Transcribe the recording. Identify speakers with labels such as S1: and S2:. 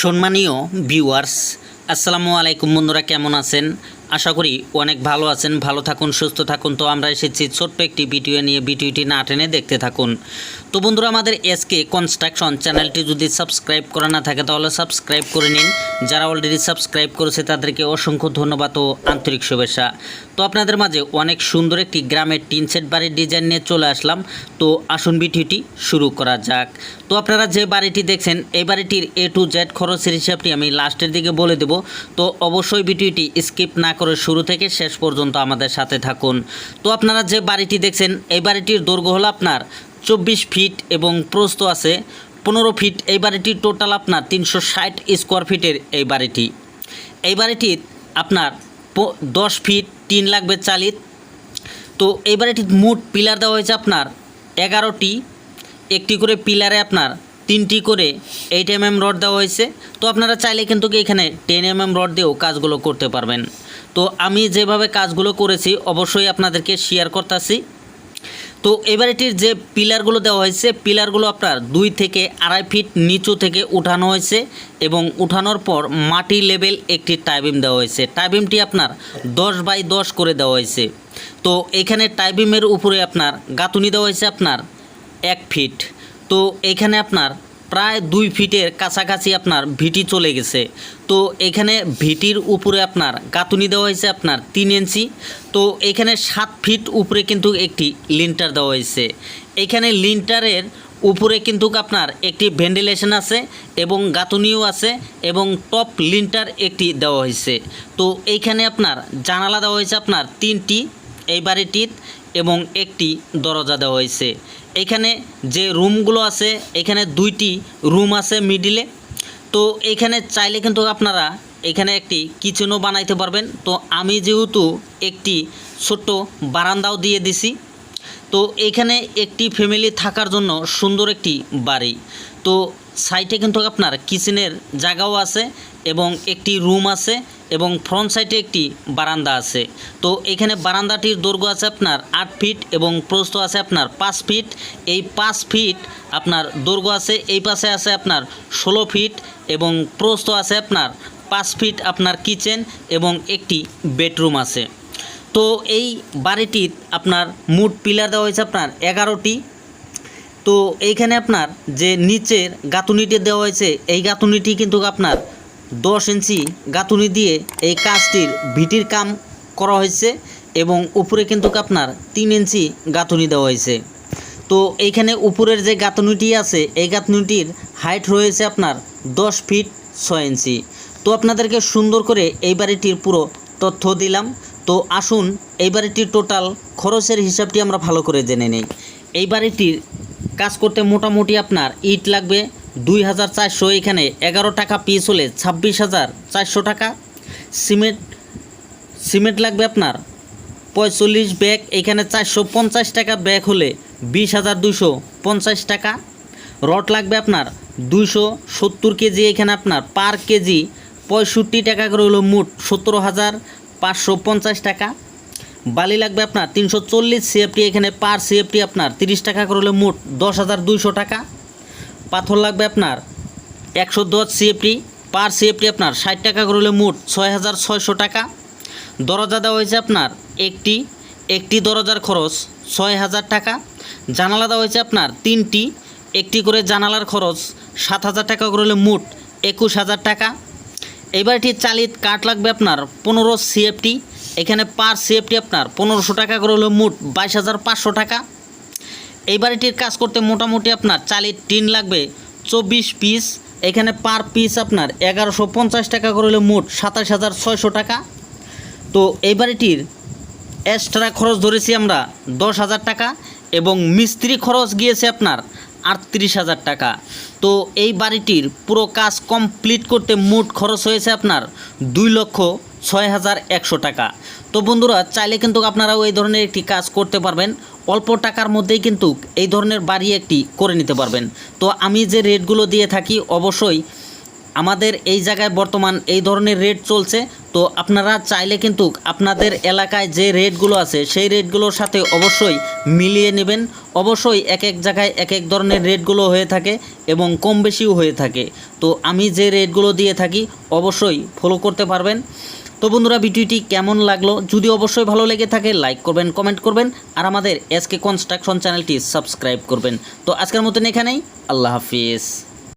S1: সম্মানীয় ভিউয়ার্স আসসালামু আলাইকুম বন্ধুরা কেমন আছেন? আশা করি অনেক ভালো আছেন, ভালো থাকুন, সুস্থ থাকুন। তো আমরা এসেছি ছোট্ট একটি ভিডিও নিয়ে, ভিডিওটি না টেনে দেখতে থাকুন। তো বন্ধুরা, আমাদের এসকে কনস্ট্রাকশন চ্যানেলটি যদি সাবস্ক্রাইব করা না থাকে, তাহলে সাবস্ক্রাইব করে নিন। যারা অলরেডি সাবস্ক্রাইব করেছে, তাদেরকে অসংখ্য ধন্যবাদ ও আন্তরিক শুভেচ্ছা। তো আপনাদের মাঝে অনেক সুন্দর একটি গ্রামের টিন সেট বাড়ির ডিজাইন নিয়ে চলে আসলাম। তো আসুন ভিডিওটি শুরু করা যাক। তো আপনারা যে বাড়িটি দেখছেন, এই বাড়িটির এ টু জেড খরচের হিসাবটি আমি লাস্টের দিকে বলে দেব। তো অবশ্যই ভিডিওটি স্কিপ না করে শুরু থেকে শেষ পর্যন্ত আমাদের সাথে থাকুন। তো আপনারা যে বাড়িটি দেখছেন, এই বাড়িটির দৈর্ঘ্য হলো আপনার চব্বিশ ফিট এবং প্রস্থ আছে পনেরো ফিট। এই বাড়িটির টোটাল আপনার তিনশো ষাট স্কোয়ার ফিটের এই বাড়িটি। এই বাড়িটির আপনার দশ ফিট টিন লাগবে চালিত। তো এই বাড়িটির মোট পিলার দেওয়া হয়েছে আপনার এগারোটি। একটি করে পিলারে আপনার তিনটি করে এইট এম এম রড দেওয়া হয়েছে। তো আপনারা চাইলে কিন্তু এখানে টেন এম এম রড দিয়েও কাজগুলো করতে পারবেন। তো আমি যেভাবে কাজগুলো করেছি, অবশ্যই আপনাদেরকে শেয়ার করতেছি। তো এবারেটির যে পিলারগুলো দেওয়া হয়েছে, পিলারগুলো আপনার দুই থেকে আড়াই ফিট নিচু থেকে উঠানো হয়েছে এবং উঠানোর পর মাটি লেভেল একটি টাইবিম দেওয়া হয়েছে। টাইবিমটি আপনার দশ বাই দশ করে দেওয়া হয়েছে। তো এখানে টাইবিমের উপরে আপনার গাঁথুনি দেওয়া হয়েছে আপনার এক ফিট তো এখানে আপনার প্রায় দুই ফিটের কাছাকাছি আপনার ভিটি চলে গেছে। তো এখানে ভিটির উপরে আপনার গাঁথুনি দেওয়া হয়েছে আপনার তিন ইঞ্চি। তো এখানে সাত ফিট উপরে কিন্তু একটি লিন্টার দেওয়া হয়েছে। এখানে লিন্টারের উপরে কিন্তু আপনার একটি ভেন্টিলেশন আছে এবং গাঁথুনিও আছে এবং টপ লিন্টার একটি দেওয়া হয়েছে। তো এইখানে আপনার জানালা দেওয়া হয়েছে আপনার তিনটি। এই বাড়িটির এবং একটি দরজা দেওয়া হয়েছে। এখানে যে রুমগুলো আছে, এখানে দুইটি রুম আছে মিডিলে। তো এখানে চাইলে কিন্তু আপনারা এখানে একটি কিচেনও বানাইতে পারবেন। তো আমি যেহেতু একটি ছোট্ট বারান্দাও দিয়ে দিছি, তো এখানে একটি ফ্যামিলি থাকার জন্য সুন্দর একটি বাড়ি। তো সাইডে কিন্তু আপনার কিচেনের জায়গাও আছে এবং একটি রুম আছে এবং ফ্রন্ট সাইডে একটি বারান্দা আছে। তো এখানে বারান্দাটির দৈর্ঘ্য আছে আপনার আট ফিট এবং প্রস্থ আছে আপনার পাঁচ ফিট। এই পাঁচ ফিট আপনার দৈর্ঘ্য আছে, এই পাশে আছে আপনার ষোলো ফিট এবং প্রস্থ আছে আপনার পাঁচ ফিট আপনার কিচেন এবং একটি বেডরুম আছে। তো এই বাড়িটির আপনার মুট পিলার দেওয়া হয়েছে আপনার এগারোটি। তো এইখানে আপনার যে নিচের গাঁথুনিটি দেওয়া হয়েছে, এই গাঁথুনিটি কিন্তু আপনার দশ ইঞ্চি গাঁথুনি দিয়ে এই কাজটির ভিটির কাম করা হয়েছে এবং উপরে কিন্তু আপনার তিন ইঞ্চি গাঁথুনি দেওয়া হয়েছে। তো এইখানে উপরের যে গাঁথুনিটি আছে, এই গাঁথুনিটির হাইট রয়েছে আপনার দশ ফিট ছয় ইঞ্চি। তো আপনাদেরকে সুন্দর করে এই বাড়িটির পুরো তথ্য দিলাম। তো আসুন, এই বাড়িটির টোটাল খরচের হিসাবটি আমরা ভালো করে জেনে নিই। এই বাড়িটির কাজ করতে মোটামুটি আপনার ইট লাগবে দুই হাজার চারশো, এখানে এগারো টাকা পিস হলে ছাব্বিশ হাজার চারশো টাকা। সিমেন্ট সিমেন্ট লাগবে আপনার পঁয়তাল্লিশ ব্যাগ, এখানে চারশো পঞ্চাশ টাকা ব্যাগ হলে বিশ হাজার দুশো পঞ্চাশ টাকা। রড লাগবে আপনার দুইশো সত্তর কেজি, এখানে আপনার পার কেজি পঁয়ষট্টি টাকা করে হলো মোট সতেরো হাজার পাঁচশো পঞ্চাশ টাকা। বালি লাগবে আপনার তিনশো চল্লিশ সিএফটি এখানে পার সিএফটি আপনার তিরিশ টাকা করে হলে মোট দশ হাজার দুইশো টাকা। পাথর লাগবে আপনার একশো দশ সিএফটি পার সিএফটি আপনার ষাট টাকা করে হলে মোট ছয় হাজার ছয়শো টাকা। দরজা দেওয়া হয়েছে আপনার একটি একটি দরজার খরচ ছয় হাজার টাকা। জানালা দেওয়া হয়েছে আপনার তিনটি, একটি করে জানালার খরচ সাত হাজার টাকা করে হলে মোট একুশ হাজার টাকা। এবারটির চালিত কাঠ লাগবে আপনার পনেরো সিএফটি এখানে পার সিএফটি আপনার পনেরোশো টাকা করে হলো মোট বাইশ হাজার পাঁচশো টাকা। এই বাড়িটির কাজ করতে মোটামুটি আপনার চালের টিন লাগবে চব্বিশ পিস এখানে পার পিস আপনার এগারোশো পঞ্চাশ টাকা করে হলে মোট সাতাশ হাজার ছয়শো টাকা। তো এই বাড়িটির এক্সট্রা খরচ ধরেছি আমরা দশ হাজার টাকা এবং মিস্ত্রি খরচ গিয়েছে আপনার আটত্রিশ হাজার টাকা। তো এই বাড়িটির পুরো কাজ কমপ্লিট করতে মোট খরচ হয়েছে আপনার দুই লক্ষ ছয় হাজার একশো টাকা। তো বন্ধুরা, চাইলে কিন্তু আপনারাও এই ধরনের একটি কাজ করতে পারবেন। অল্প টাকার মধ্যেই কিন্তু এই ধরনের বাড়ি একটি করে নিতে পারবেন। তো আমি যে রেটগুলো দিয়ে থাকি, অবশ্যই আমাদের এই জায়গায় বর্তমান এই ধরনের রেট চলছে। তো আপনারা চাইলে কিন্তু আপনাদের এলাকায় যে রেটগুলো আছে, সেই রেটগুলোর সাথে অবশ্যই মিলিয়ে নেবেন। অবশ্যই এক এক জায়গায় এক এক ধরনের রেটগুলো হয়ে থাকে এবং কম বেশিও হয়ে থাকে। তো আমি যে রেটগুলো দিয়ে থাকি, অবশ্যই ফলো করতে পারবেন। তো বন্ধুরা, ভিডিওটি কেমন লাগল? যদি অবশ্যই ভালো লেগে থাকে লাইক করবেন কমেন্ট করবেন, আর আমাদের এসকে কনস্ট্রাকশন চ্যানেলটি সাবস্ক্রাইব করবেন। তো আজকের মতন এখানেই, আল্লাহ হাফিজ।